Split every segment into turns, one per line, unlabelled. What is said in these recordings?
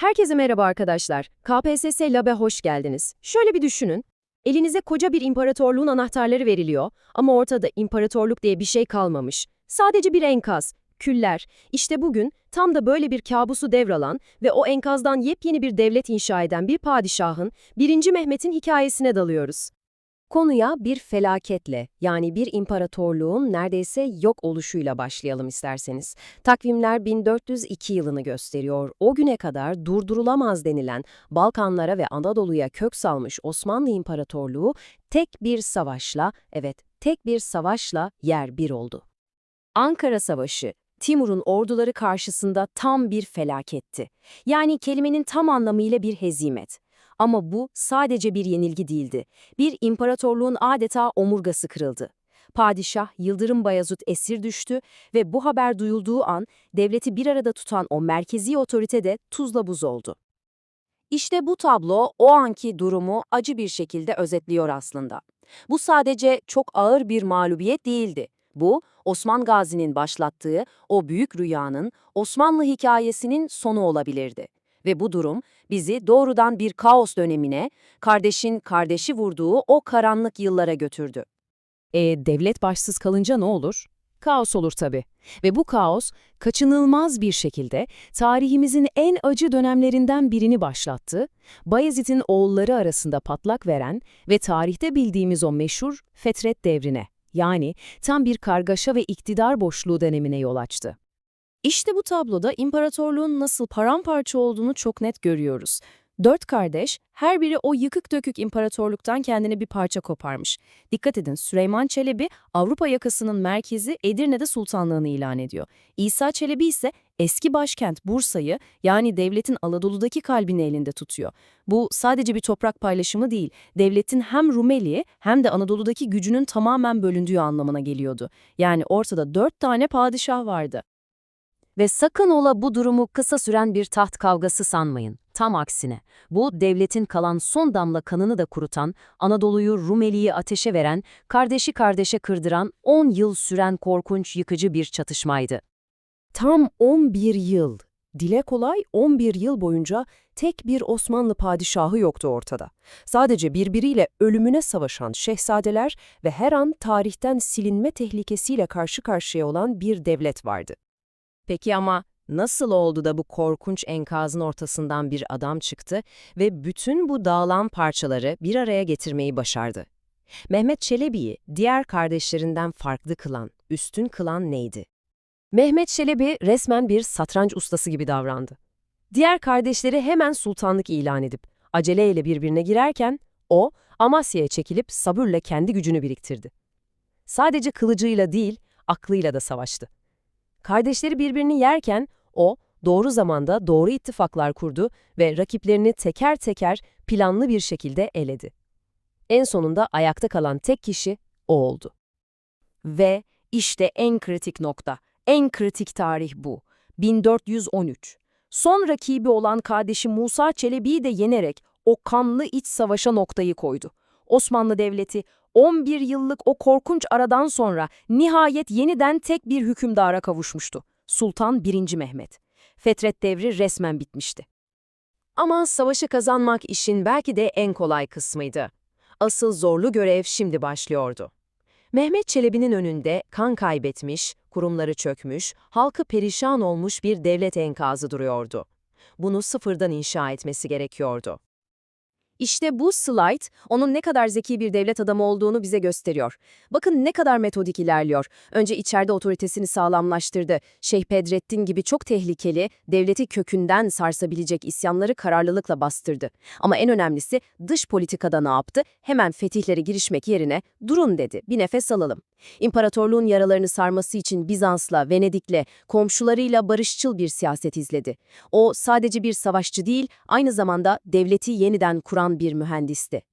Herkese merhaba arkadaşlar. KPSS Lab'e hoş geldiniz. Şöyle bir düşünün. Elinize koca bir imparatorluğun anahtarları veriliyor ama ortada imparatorluk diye bir şey kalmamış. Sadece bir enkaz, küller. İşte bugün tam da böyle bir kabusu devralan ve o enkazdan yepyeni bir devlet inşa eden bir padişahın 1. Mehmet'in hikayesine dalıyoruz. Konuya bir felaketle yani bir imparatorluğun neredeyse yok oluşuyla başlayalım isterseniz. Takvimler 1402 yılını gösteriyor. O güne kadar durdurulamaz denilen Balkanlara ve Anadolu'ya kök salmış Osmanlı İmparatorluğu tek bir savaşla, evet tek bir savaşla yer bir oldu. Ankara Savaşı, Timur'un orduları karşısında tam bir felaketti. Yani kelimenin tam anlamıyla bir hezimet. Ama bu sadece bir yenilgi değildi. Bir imparatorluğun adeta omurgası kırıldı. Padişah Yıldırım Bayezid esir düştü ve bu haber duyulduğu an devleti bir arada tutan o merkezi otorite de tuzla buz oldu. İşte bu tablo o anki durumu acı bir şekilde özetliyor aslında. Bu sadece çok ağır bir mağlubiyet değildi. Bu, Osman Gazi'nin başlattığı o büyük rüyanın, Osmanlı hikayesinin sonu olabilirdi. Ve bu durum bizi doğrudan bir kaos dönemine, kardeşin kardeşi vurduğu o karanlık yıllara götürdü.
E, devlet başsız kalınca ne olur? Kaos olur tabii. Ve bu kaos kaçınılmaz bir şekilde tarihimizin en acı dönemlerinden birini başlattı. Bayezid'in oğulları arasında patlak veren ve tarihte bildiğimiz o meşhur Fetret devrine, yani tam bir kargaşa ve iktidar boşluğu dönemine yol açtı.
İşte bu tabloda imparatorluğun nasıl paramparça olduğunu çok net görüyoruz. Dört kardeş, her biri o yıkık dökük imparatorluktan kendine bir parça koparmış. Dikkat edin, Süleyman Çelebi, Avrupa yakasının merkezi Edirne'de sultanlığını ilan ediyor. İsa Çelebi ise eski başkent Bursa'yı, yani devletin Anadolu'daki kalbini elinde tutuyor. Bu sadece bir toprak paylaşımı değil, devletin hem Rumeli hem de Anadolu'daki gücünün tamamen bölündüğü anlamına geliyordu. Yani ortada dört tane padişah vardı. Ve sakın ola bu durumu kısa süren bir taht kavgası sanmayın. Tam aksine, bu devletin kalan son damla kanını da kurutan, Anadolu'yu Rumeli'yi ateşe veren, kardeşi kardeşe kırdıran 10 yıl süren korkunç yıkıcı bir çatışmaydı.
Tam 11 yıl. Dile kolay 11 yıl boyunca tek bir Osmanlı padişahı yoktu ortada. Sadece birbiriyle ölümüne savaşan şehzadeler ve her an tarihten silinme tehlikesiyle karşı karşıya olan bir devlet vardı.
Peki ama nasıl oldu da bu korkunç enkazın ortasından bir adam çıktı ve bütün bu dağılan parçaları bir araya getirmeyi başardı? Mehmet Çelebi'yi diğer kardeşlerinden farklı kılan, üstün kılan neydi? Mehmet Çelebi resmen bir satranç ustası gibi davrandı. Diğer kardeşleri hemen sultanlık ilan edip aceleyle birbirine girerken o Amasya'ya çekilip sabırla kendi gücünü biriktirdi. Sadece kılıcıyla değil, aklıyla da savaştı. Kardeşleri birbirini yerken o doğru zamanda doğru ittifaklar kurdu ve rakiplerini teker teker planlı bir şekilde eledi. En sonunda ayakta kalan tek kişi o oldu. Ve işte en kritik nokta, en kritik tarih bu. 1413. Son rakibi olan kardeşi Musa Çelebi'yi de yenerek o kanlı iç savaşa noktayı koydu. Osmanlı Devleti 11 yıllık o korkunç aradan sonra nihayet yeniden tek bir hükümdara kavuşmuştu. Sultan 1. Mehmet. Fetret devri resmen bitmişti. Ama savaşı kazanmak işin belki de en kolay kısmıydı. Asıl zorlu görev şimdi başlıyordu. Mehmet Çelebi'nin önünde kan kaybetmiş, kurumları çökmüş, halkı perişan olmuş bir devlet enkazı duruyordu. Bunu sıfırdan inşa etmesi gerekiyordu. İşte bu slide onun ne kadar zeki bir devlet adamı olduğunu bize gösteriyor. Bakın ne kadar metodik ilerliyor. Önce içeride otoritesini sağlamlaştırdı. Şeyh Bedrettin gibi çok tehlikeli, devleti kökünden sarsabilecek isyanları kararlılıkla bastırdı. Ama en önemlisi dış politikada ne yaptı? Hemen fetihlere girişmek yerine durun dedi, bir nefes alalım. İmparatorluğun yaralarını sarması için Bizans'la, Venedik'le, komşularıyla barışçıl bir siyaset izledi. O sadece bir savaşçı değil, aynı zamanda devleti yeniden kuran bir mühendisti.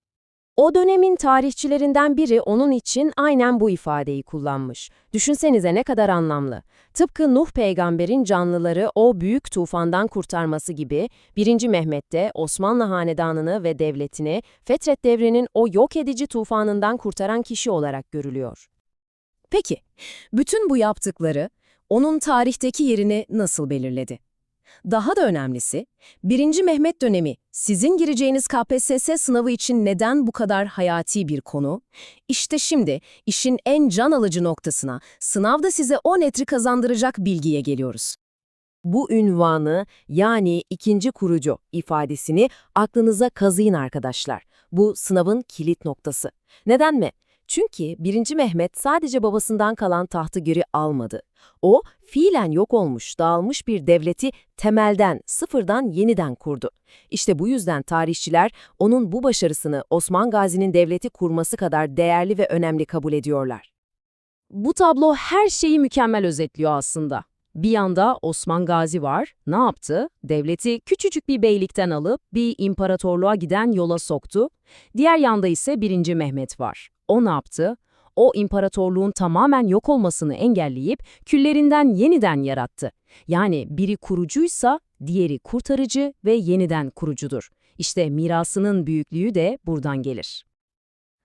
O dönemin tarihçilerinden biri onun için aynen bu ifadeyi kullanmış. Düşünsenize ne kadar anlamlı. Tıpkı Nuh peygamberin canlıları o büyük tufandan kurtarması gibi 1. Mehmet de Osmanlı hanedanını ve devletini Fetret devrinin o yok edici tufanından kurtaran kişi olarak görülüyor. Peki, bütün bu yaptıkları onun tarihteki yerini nasıl belirledi? Daha da önemlisi, 1. Mehmet dönemi sizin gireceğiniz KPSS sınavı için neden bu kadar hayati bir konu? İşte şimdi işin en can alıcı noktasına, sınavda size o netri kazandıracak bilgiye geliyoruz. Bu ünvanı yani ikinci kurucu ifadesini aklınıza kazıyın arkadaşlar. Bu sınavın kilit noktası. Neden mi? Çünkü 1. Mehmet sadece babasından kalan tahtı geri almadı. O, fiilen yok olmuş, dağılmış bir devleti temelden, sıfırdan yeniden kurdu. İşte bu yüzden tarihçiler onun bu başarısını Osman Gazi'nin devleti kurması kadar değerli ve önemli kabul ediyorlar.
Bu tablo her şeyi mükemmel özetliyor aslında. Bir yanda Osman Gazi var. Ne yaptı? Devleti küçücük bir beylikten alıp bir imparatorluğa giden yola soktu. Diğer yanda ise 1. Mehmet var. O ne yaptı? O imparatorluğun tamamen yok olmasını engelleyip küllerinden yeniden yarattı. Yani biri kurucuysa diğeri kurtarıcı ve yeniden kurucudur. İşte mirasının büyüklüğü de buradan gelir.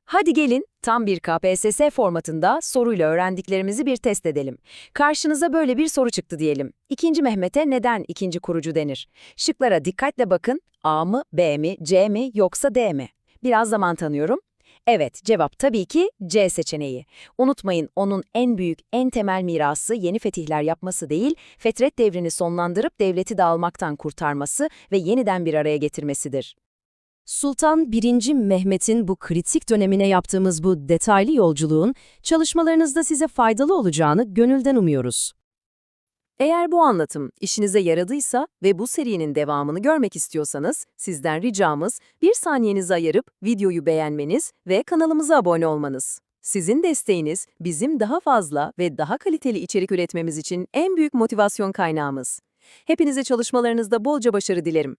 Hadi gelin tam bir KPSS formatında soruyla öğrendiklerimizi bir test edelim. Karşınıza böyle bir soru çıktı diyelim. İkinci Mehmet'e neden ikinci kurucu denir? Şıklara dikkatle bakın. A mı, B mi, C mi yoksa D mi? Biraz zaman tanıyorum. Evet, cevap tabii ki C seçeneği. Unutmayın onun en büyük, en temel mirası yeni fetihler yapması değil, fetret devrini sonlandırıp devleti dağılmaktan kurtarması ve yeniden bir araya getirmesidir. Sultan 1. Mehmet'in bu kritik dönemine yaptığımız bu detaylı yolculuğun çalışmalarınızda size faydalı olacağını gönülden umuyoruz. Eğer bu anlatım işinize yaradıysa ve bu serinin devamını görmek istiyorsanız sizden ricamız bir saniyenizi ayırıp videoyu beğenmeniz ve kanalımıza abone olmanız. Sizin desteğiniz bizim daha fazla ve daha kaliteli içerik üretmemiz için en büyük motivasyon kaynağımız. Hepinize çalışmalarınızda bolca başarı dilerim.